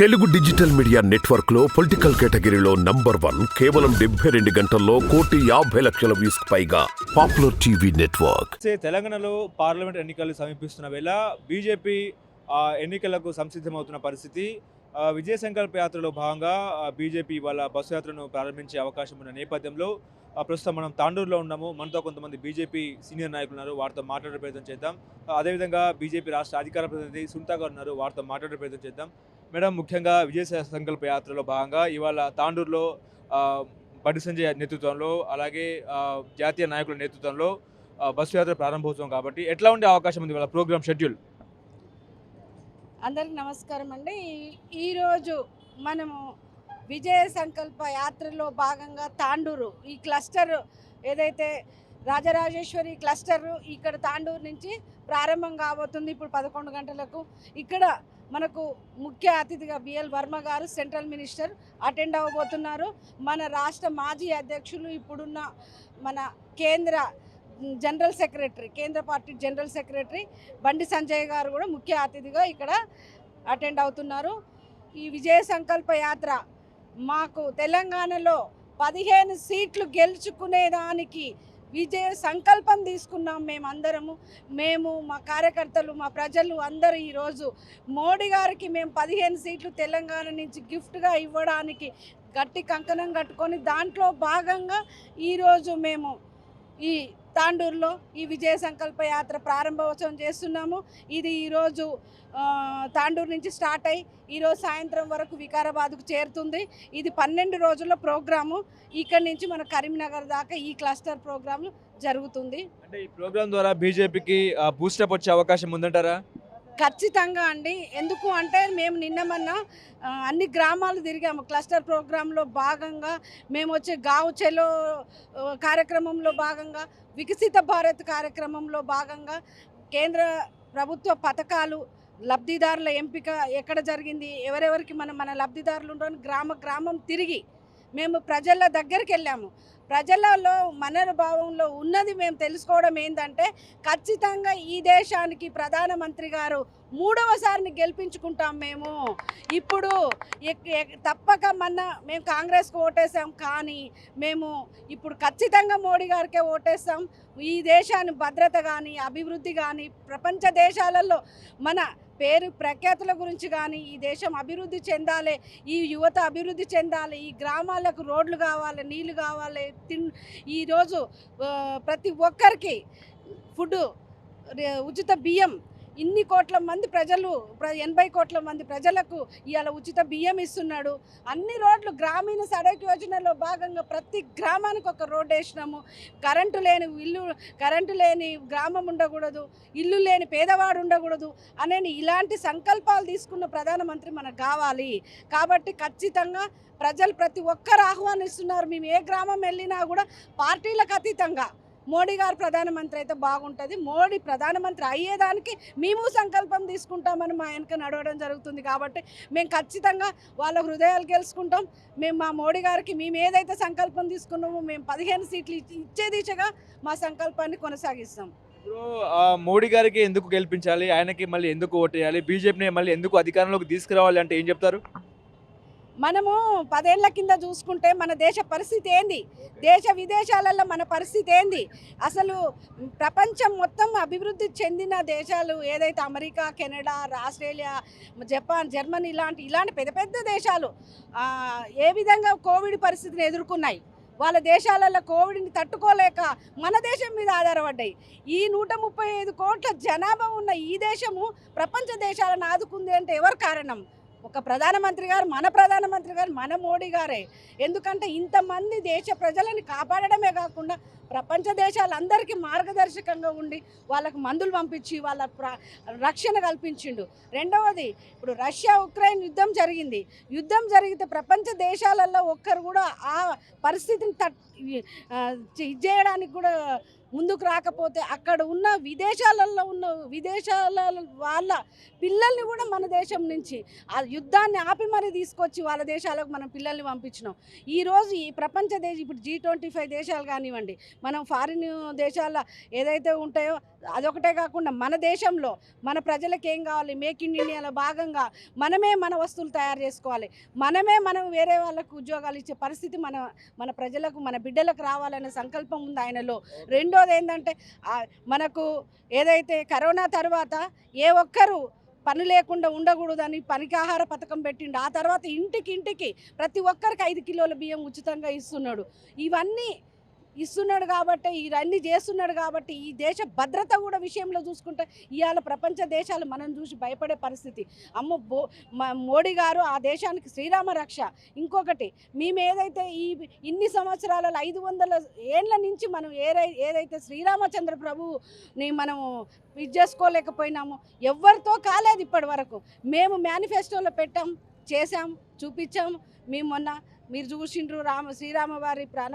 Telugu digital media నెట్వర్క్లో political కేటగిరీలో number one కేవలం డెబ్బై రెండు గంటల్లో కోటి యాభై లక్షల వ్యూస్ పైగా పాపులర్ టీవీ నెట్వర్క్. తెలంగాణలో పార్లమెంట్ ఎన్నికలు సమీపిస్తున్న వేళ బీజేపీ ఎన్నికలకు సంసిద్ధమవుతున్న పరిస్థితి విజయ సంకల్ప యాత్రలో భాగంగా బీజేపీ వాళ్ళ బస్సు యాత్రను ప్రారంభించే అవకాశం ఉన్న నేపథ్యంలో ప్రస్తుతం మనం తాండూరులో ఉన్నాము. మనతో కొంతమంది బీజేపీ సీనియర్ నాయకులు ఉన్నారు. వారితో మాట్లాడే ప్రయత్నం చేద్దాం. అదేవిధంగా బీజేపీ రాష్ట్ర అధికార ప్రతినిధి సునీతా గారు ఉన్నారు. వారితో మాట్లాడే ప్రయత్నం చేద్దాం. మేడం ముఖ్యంగా విజయ సంకల్ప యాత్రలో భాగంగా ఇవాళ తాండూరులో బండి సంజయ్ నేతృత్వంలో అలాగే జాతీయ నాయకుల నేతృత్వంలో బస్సు యాత్ర ప్రారంభోత్సవం కాబట్టి ఎట్లా ఉండే అవకాశం ఉంది వాళ్ళ ప్రోగ్రామ్ షెడ్యూల్? అందరికి నమస్కారం అండి. ఈరోజు మనము విజయ సంకల్ప యాత్రలో భాగంగా తాండూరు ఈ క్లస్టర్ ఏదైతే రాజరాజేశ్వరి క్లస్టర్ ఇక్కడ తాండూరు నుంచి ప్రారంభం కాబోతుంది. ఇప్పుడు పదకొండు గంటలకు. ఇక్కడ మనకు ముఖ్య అతిథిగా బిఎల్ వర్మ గారు సెంట్రల్ మినిస్టర్ అటెండ్ అవ్వబోతున్నారు. మన రాష్ట్ర మాజీ అధ్యక్షులు ఇప్పుడున్న మన కేంద్ర జనరల్ సెక్రటరీ కేంద్ర party general secretary Bandi Sanjay garu కూడా ముఖ్య అతిథిగా ఇక్కడ అటెండ్ అవుతున్నారు. ఈ విజయ సంకల్ప యాత్ర మాకు తెలంగాణలో పదిహేను సీట్లు గెలుచుకునేదానికి విజయ సంకల్పం తీసుకున్నాం మేమందరము. మేము మా కార్యకర్తలు మా ప్రజలు అందరూ ఈరోజు మోడీ గారికి మేము పదిహేను సీట్లు తెలంగాణ నుంచి గిఫ్ట్గా ఇవ్వడానికి గట్టి కంకణం కట్టుకొని దాంట్లో భాగంగా ఈరోజు మేము ఈ తాండూరులో ఈ విజయ సంకల్ప యాత్ర ప్రారంభోత్సవం చేస్తున్నాము. ఇది ఈరోజు తాండూరు నుంచి స్టార్ట్ అయ్యి ఈరోజు సాయంత్రం వరకు వికారాబాద్కు చేరుతుంది. ఇది పన్నెండు రోజుల ప్రోగ్రాము. ఇక్కడి నుంచి మన కరీంనగర్ దాకా ఈ క్లస్టర్ ప్రోగ్రామ్ జరుగుతుంది. అంటే ఈ ప్రోగ్రాం ద్వారా బీజేపీకి బూస్టప్ వచ్చే అవకాశం ఉందంటారా? ఖచ్చితంగా అండి. ఎందుకు అంటే మేము నిన్న మొన్న అన్ని గ్రామాలు తిరిగాము. క్లస్టర్ ప్రోగ్రాంలో భాగంగా మేము వచ్చే గావుచెలో కార్యక్రమంలో భాగంగా వికసిత భారత్ కార్యక్రమంలో భాగంగా కేంద్ర ప్రభుత్వ పథకాలు లబ్ధిదారుల ఎంపిక ఎక్కడ జరిగింది ఎవరెవరికి మన మన లబ్ధిదారులు ఉండని గ్రామ గ్రామం తిరిగి మేము ప్రజల దగ్గరికి వెళ్ళాము ప్రజలలో మనోభావంలో ఉన్నది మేము తెలుసుకోవడం ఏంటంటే ఖచ్చితంగా ఈ దేశానికి ప్రధానమంత్రి గారు మూడవసారిని గెలిపించుకుంటాం మేము. ఇప్పుడు ఎక్- తప్పక మన మేము కాంగ్రెస్కి ఓటేసాం కానీ మేము ఇప్పుడు ఖచ్చితంగా మోడీ గారికే ఓటేస్తాం. ఈ దేశాన్ని భద్రత కానీ అభివృద్ధి కానీ ప్రపంచ దేశాలలో మన పేరు ప్రఖ్యాతుల గురించి కానీ ఈ దేశం అభివృద్ధి చెందాలి ఈ యువత అభివృద్ధి చెందాలి ఈ గ్రామాలకు రోడ్లు కావాలి నీళ్ళు కావాలి తిన్ ఈరోజు ప్రతి ఒక్కరికి ఫుడ్ ఉచిత బియ్యం ఇన్ని కోట్ల మంది ప్రజలు ప్ర- ఎనభై కోట్ల మంది ప్రజలకు ఇవాళ ఉచిత బియ్యం ఇస్తున్నాడు. అన్ని రోడ్లు గ్రామీణ సడక్ యోజనలో భాగంగా ప్రతి గ్రామానికి ఒక రోడ్డు వేసినాము. కరెంటు లేని ఇల్లు కరెంటు లేని గ్రామం ఉండకూడదు ఇల్లు లేని పేదవాడు ఉండకూడదు అనే ఇలాంటి సంకల్పాలు తీసుకున్న ప్రధానమంత్రి మనకు కావాలి. కాబట్టి ఖచ్చితంగా ప్రజలు ప్రతి ఒక్కరు ఆహ్వానిస్తున్నారు. మేము ఏ గ్రామం వెళ్ళినా కూడా పార్టీలకు అతీతంగా మోడీ గారు ప్రధానమంత్రి అయితే బాగుంటుంది. మోడీ ప్రధానమంత్రి అయ్యేదానికి మేము సంకల్పం తీసుకుంటామని మా వెనక నడవడం జరుగుతుంది కాబట్టి మేము ఖచ్చితంగా వాళ్ళ హృదయాలు గెలుచుకుంటాం. మేము మా మోడీ గారికి మేము ఏదైతే సంకల్పం తీసుకున్నామో మేము పదిహేను సీట్లు ఇచ్చి- ఇచ్చే దిశగా మా సంకల్పాన్ని కొనసాగిస్తాం. ఇప్పుడు మోడీ గారికి ఎందుకు గెలిపించాలి? ఆయనకి మళ్ళీ ఎందుకు ఓటేయాలి బీజేపీని మళ్ళీ ఎందుకు అధికారంలోకి తీసుకురావాలి అంటే ఏం చెప్తారు? మనము పదేళ్ళ కింద చూసుకుంటే మన దేశ పరిస్థితి ఏంది? దేశ విదేశాలలో మన పరిస్థితి ఏంది? అసలు ప్రపంచం మొత్తం అభివృద్ధి చెందిన దేశాలు ఏదైతే America Canada Australia Japan Germany ఇలాంటి ఇలాంటి పెద్ద పెద్ద దేశాలు ఏ విధంగా కోవిడ్ పరిస్థితిని ఎదుర్కొన్నాయి? వాళ్ళ దేశాలలో కోవిడ్ని తట్టుకోలేక మన దేశం మీద ఆధారపడ్డాయి. ఈ నూట ముప్పై ఐదు కోట్ల జనాభా ఉన్న ఈ దేశము ప్రపంచ దేశాలను ఆదుకుంది అంటే ఎవరు కారణం? ఒక ప్రధానమంత్రి గారు మన ప్రధానమంత్రి గారు మన మోడీ గారే. ఎందుకంటే ఇంతమంది దేశ ప్రజలను కాపాడడమే కాకుండా ప్రపంచ దేశాలందరికీ మార్గదర్శకంగా ఉండి వాళ్ళకు మందులు పంపించి వాళ్ళ రక్షణ కల్పించిండు. రెండవది ఇప్పుడు రష్యా ఉక్రెయిన్ యుద్ధం జరిగింది. యుద్ధం జరిగితే ప్రపంచ దేశాలలో ఒక్కరు కూడా ఆ పరిస్థితిని తట్ ఇది చేయడానికి కూడా ముందుకు రాకపోతే అక్కడ ఉన్న విదేశాలలో ఉన్న విదేశాల వాళ్ళ పిల్లల్ని కూడా మన దేశం నుంచి ఆ యుద్ధాన్ని ఆపి మరి తీసుకొచ్చి వాళ్ళ దేశాలకు మనం పిల్లల్ని పంపించినాం. ఈరోజు ఈ ప్రపంచ దేశ ఇప్పుడు జీ ట్వంటీ ఫైవ్ దేశాలు కానివ్వండి మనం ఫారిన్ దేశాల ఏదైతే ఉంటాయో అదొకటే కాకుండా మన దేశంలో మన ప్రజలకు ఏం కావాలి? మేక్ ఇన్ ఇండియాలో భాగంగా మనమే మన వస్తువులు తయారు చేసుకోవాలి. మనమే మనం వేరే వాళ్ళకు ఉద్యోగాలు ఇచ్చే పరిస్థితి మన మన ప్రజలకు మన బిడ్డలకు రావాలనే సంకల్పం ఉంది ఆయనలో. రెండో రెండోది ఏంటంటే మనకు ఏదైతే కరోనా తర్వాత ఏ ఒక్కరు పని లేకుండా ఉండకూడదని పనికి ఆహార పథకం పెట్టిండు. ఆ తర్వాత ఇంటికి ఇంటికి ప్రతి ఒక్కరికి ఐదు కిలోల బియ్యం ఉచితంగా ఇస్తున్నాడు. ఇవన్నీ ఇస్తున్నాడు కాబట్టి ఇవన్నీ చేస్తున్నాడు కాబట్టి ఈ దేశ భద్రత కూడా విషయంలో చూసుకుంటే ఇవాళ ప్రపంచ దేశాలు మనం చూసి భయపడే పరిస్థితి. అమ్మ బో మోడీ గారు ఆ దేశానికి శ్రీరామ రక్ష. ఇంకొకటి మేము ఏదైతే ఈ ఇన్ని సంవత్సరాలలో ఐదు వందల ఏళ్ళ నుంచి మనం ఏదై ఏదైతే శ్రీరామచంద్ర ప్రభుని మనం ఇది చేసుకోలేకపోయినాము ఎవరితో కాలేదు ఇప్పటి వరకు. మేము మేనిఫెస్టోలో పెట్టాం చేశాం చూపించాం. మేము మొన్న మీరు చూసిండ్రు రామ శ్రీరామ వారి ప్రాణ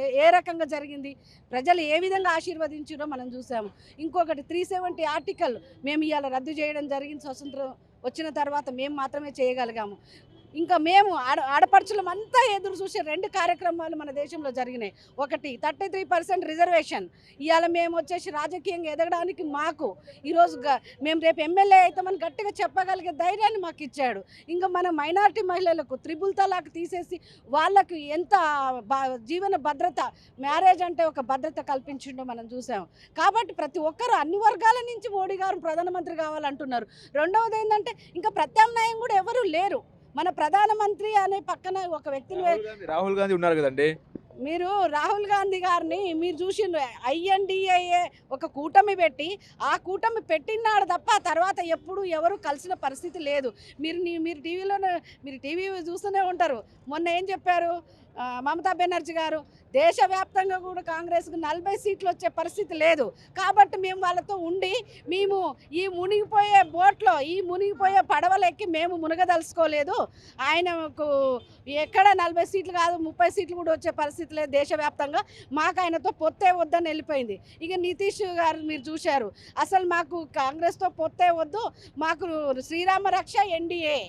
ఏ ఏ రకంగా జరిగింది ప్రజలు ఏ విధంగా ఆశీర్వదించారో మనం చూసాము. ఇంకొకటి త్రీ సెవెంటీ ఆర్టికల్ మేము ఇవాళ రద్దు చేయడం జరిగింది స్వతంత్రం వచ్చిన తర్వాత మేము మాత్రమే చేయగలిగాము. ఇంకా మేము ఆడ ఆడపడుచులమంతా ఎదురు చూసే రెండు కార్యక్రమాలు మన దేశంలో జరిగినాయి. ఒకటి థర్టీ త్రీ పర్సెంట్ రిజర్వేషన్. ఇవాళ మేము వచ్చేసి రాజకీయంగా ఎదగడానికి మాకు ఈరోజు మేము రేపు ఎమ్మెల్యే అవుతామని గట్టిగా చెప్పగలిగే ధైర్యాన్ని మాకు ఇచ్చాడు. ఇంకా మన మైనారిటీ మహిళలకు త్రిబుల్ తలాక్ తీసేసి వాళ్ళకు ఎంత జీవన భద్రత మ్యారేజ్ అంటే ఒక భద్రత కల్పించిండో మనం చూసాం. కాబట్టి ప్రతి ఒక్కరు అన్ని వర్గాల నుంచి మోడీ గారు ప్రధానమంత్రి కావాలంటున్నారు. రెండవది ఏంటంటే ఇంకా ప్రత్యామ్నాయం కూడా ఎవరు లేరు. మన ప్రధానమంత్రి అనే పక్కన ఒక వ్యక్తిని రాహుల్ గాంధీ- ఉన్నారు కదండి. మీరు రాహుల్ గాంధీ గారిని మీరు చూసిండ్రు ఐఎన్డిఏఏ ఒక కూటమి పెట్టి ఆ కూటమి పెట్టినాడు తప్ప తర్వాత ఎప్పుడు ఎవరు కలిసిన పరిస్థితి లేదు. మీరు మీరు టీవీలోనే మీరు టీవీ చూస్తూనే ఉంటారు. మొన్న ఏం చెప్పారు? మమతా బెనర్జీ గారు దేశవ్యాప్తంగా కూడా కాంగ్రెస్కి నలభై సీట్లు వచ్చే పరిస్థితి లేదు. కాబట్టి మేము వాళ్ళతో ఉండి మేము ఈ మునిగిపోయే బోట్లో ఈ మునిగిపోయే పడవలెక్కి మేము మునగదలుచుకోలేదు. ఆయనకు ఎక్కడ నలభై సీట్లు కాదు ముప్పై సీట్లు కూడా వచ్చే పరిస్థితి లేదు దేశవ్యాప్తంగా. మాకు ఆయనతో పొత్తే వద్దని వెళ్ళిపోయింది. ఇక నితీష్ గారు మీరు చూశారు. అసలు మాకు కాంగ్రెస్తో పొత్తే వద్దు. మాకు శ్రీరామ రక్ష ఎన్డీఏ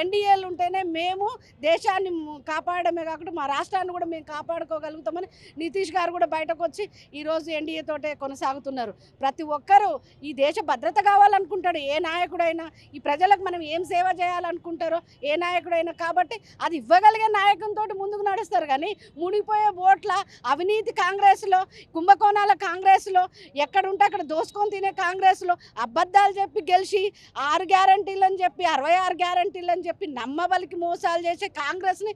ఎన్డీఏలు ఉంటేనే మేము దేశాన్ని కాపాడమే కాకుండా మా రాష్ట్రాన్ని కూడా మేము కాపాడుకోగలుగుతామని నితీష్ గారు కూడా బయటకు వచ్చి ఈరోజు ఎన్డీఏ తోటే కొనసాగుతున్నారు. ప్రతి ఒక్కరూ ఈ దేశ భద్రత కావాలనుకుంటాడు. ఏ నాయకుడైనా ఈ ప్రజలకు మనం ఏం సేవ చేయాలనుకుంటారో ఏ నాయకుడైనా కాబట్టి అది ఇవ్వగలిగే నాయకంతో ముందుకు నడుస్తారు. కానీ మునిగిపోయే ఓట్ల అవినీతి కాంగ్రెస్లో కుంభకోణాల కాంగ్రెస్లో ఎక్కడుంటే అక్కడ దోసుకొని తినే కాంగ్రెస్లో అబద్ధాలు చెప్పి గెలిచి ఆరు గ్యారంటీలు అని చెప్పి అరవై ఆరు గ్యారంటీలు అని చెప్పి నమ్మబలికి మోసాలు చేసే కాంగ్రెస్ని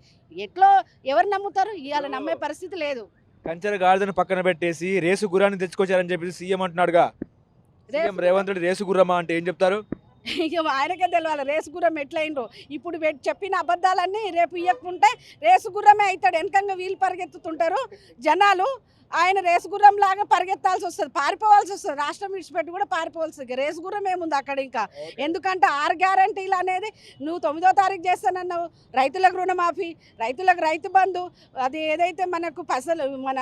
ఎట్లో ఎవరు నమ్ముతారు? ఇవాళ నమ్మే పరిస్థితి లేదు. కంచెర గాడిదను పక్కన పెట్టేసి రేసు గుర్రాన్ని తెచ్చుకొచ్చారని చెప్పేసి సీఎం అంటున్నాడుగా. సీఎం రేవంత్ రెడ్డి రేసు గుర్రమా అంటే ఏం చెప్తారు? ఇక ఆయనకే తెలియాలి రేసు గుర్రం ఎట్లయిందో. ఇప్పుడు చెప్పిన అబద్ధాలన్నీ రేపు ఇవ్వకుంటే రేసు గుర్రమే అవుతాడు వెనకంగా వీళ్ళు పరిగెత్తుతుంటారు. జనాలు ఆయన రేసు గుర్రం లాగా పరిగెత్తాల్సి వస్తుంది పారిపోవాల్సి వస్తుంది. రాష్ట్రం విడిచిపెట్టి కూడా పారిపోవాల్సి వస్తుంది. రేసు గుర్రం ఏముంది అక్కడ ఇంకా? ఎందుకంటే ఆరు గ్యారంటీలు అనేది నువ్వు తొమ్మిదో తారీఖు చేస్తానన్నావు. రైతులకు రుణమాఫీ రైతులకు రైతు బంధు అది ఏదైతే మనకు పసలు మన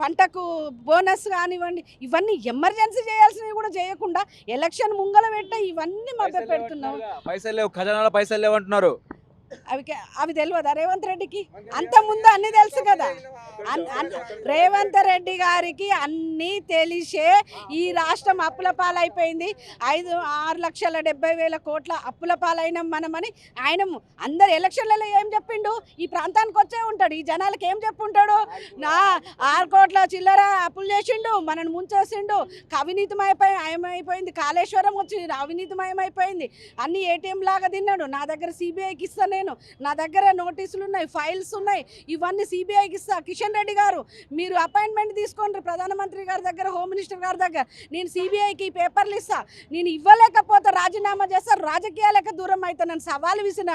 పంటకు బోనస్ కానివ్వండి ఇవన్నీ ఎమర్జెన్సీ చేయాల్సినవి కూడా చేయకుండా ఎలక్షన్ ముంగల పెట్టే ఇవన్నీ మభ్య పెడుతున్నావు. పైసలు లేవు ఖజానాలో పైసలు లేవు అంటున్నారు అవి అవి తెలియదా రేవంత్ రెడ్డికి? అంత ముందు అన్ని తెలుసు కదా. రేవంత్ రెడ్డి గారికి అన్నీ తెలిసే ఈ రాష్ట్రం అప్పుల పాలైపోయింది. ఐదు ఆరు లక్షల డెబ్బై వేల కోట్ల అప్పుల పాలైన మనమని ఆయన అందరు ఎలక్షన్లలో ఏం చెప్పిండు? ఈ ప్రాంతానికి వచ్చే ఉంటాడు. ఈ జనాలకు ఏం చెప్పుంటాడు? నా ఆరు కోట్ల చిల్లర అప్పులు చేసిండు మనల్ని ముంచేసిండు. అవినీతిమైపోయి ఆయమైపోయింది. కాళేశ్వరం వచ్చి అవినీతిమయమైపోయింది. అన్ని ఏటీఎం లాగా తిన్నాడు. నా దగ్గర సిబిఐకి ఇస్తా నేను నా దగ్గర నోటీసులు ఉన్నాయి ఫైల్స్ ఉన్నాయి ఇవన్నీ సిబిఐకి ఇస్తా. కిషన్ రెడ్డి గారు మీరు అపాయింట్మెంట్ తీసుకోండి ప్రధానమంత్రి గారి దగ్గర హోమ్ మినిస్టర్ గారి దగ్గర. నేను సిబిఐకి పేపర్లు ఇస్తా. నేను ఇవ్వలేకపోతే రాజీనామా చేస్తా. రాజకీయాలకు దూరం అవుతానని సవాల్ విసిన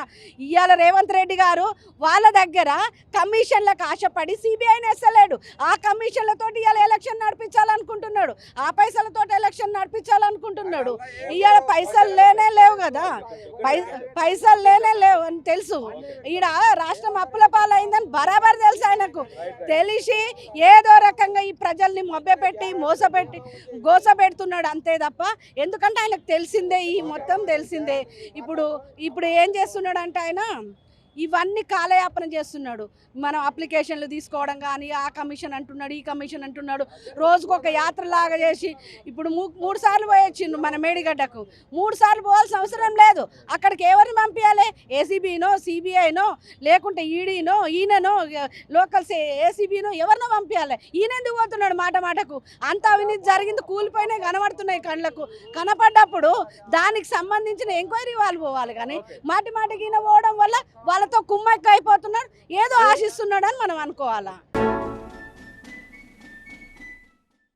ఇవాళ రేవంత్ రెడ్డి గారు వాళ్ళ దగ్గర కమిషన్లకు ఆశపడి సిబిఐని వేస్తలేడు ఆ కమిషన్లతోటి ఇవాళ ఎలక్షన్ నడిపించాలనుకుంటున్నాడు. ఆ పైసలతోటి ఎలక్షన్ నడిపించాలనుకుంటున్నాడు. ఇవాళ పైసలు లేనే లేవు కదా. పైసలు లేనే లేవు. అని తెలుసు. ఈడ రాష్ట్రం అప్పుల పాలైందని బరాబర్ తెలుసు ఆయనకు. తెలిసి ఏదో రకంగా ఈ ప్రజల్ని మభ్యపెట్టి మోసపెట్టి గోసపెడుతున్నాడు అంతే తప్ప ఎందుకంటే ఆయనకు తెలిసిందే ఈ మొత్తం తెలిసిందే. ఇప్పుడు ఇప్పుడు ఏం చేస్తున్నాడు అంటే ఆయన? ఇవన్నీ కాలయాపన చేస్తున్నాడు. మనం అప్లికేషన్లు తీసుకోవడం కానీ ఆ కమిషన్ అంటున్నాడు ఈ కమిషన్ అంటున్నాడు రోజుకు ఒక యాత్రలాగా చేసి ఇప్పుడు మూడు సార్లు పోయొచ్చిండు మన మేడిగడ్డకు. మూడు సార్లు పోవాల్సిన అవసరం లేదు. అక్కడికి ఎవరిని పంపించాలి ఏసీబీనో సిబిఐనో లేకుంటే ఈడీనో ఈయననో లోకల్ ఏసీబీనో ఎవరినో పంపించాలి ఈయన ఎందుకు పోతున్నాడు మాట మాటకు? అంత అవినీతి జరిగింది కూలిపోయినాయి కనబడుతున్నాయి కళ్ళకు. కనపడ్డప్పుడు దానికి సంబంధించిన ఎంక్వైరీ వాళ్ళు పోవాలి కానీ మాటి మాటికి ఈయన పోవడం వల్ల వాళ్ళతో కుమ్మక్క అయిపోతున్నాడు ఏదో ఆశిస్తున్నాడు అని మనం అనుకోవాలా?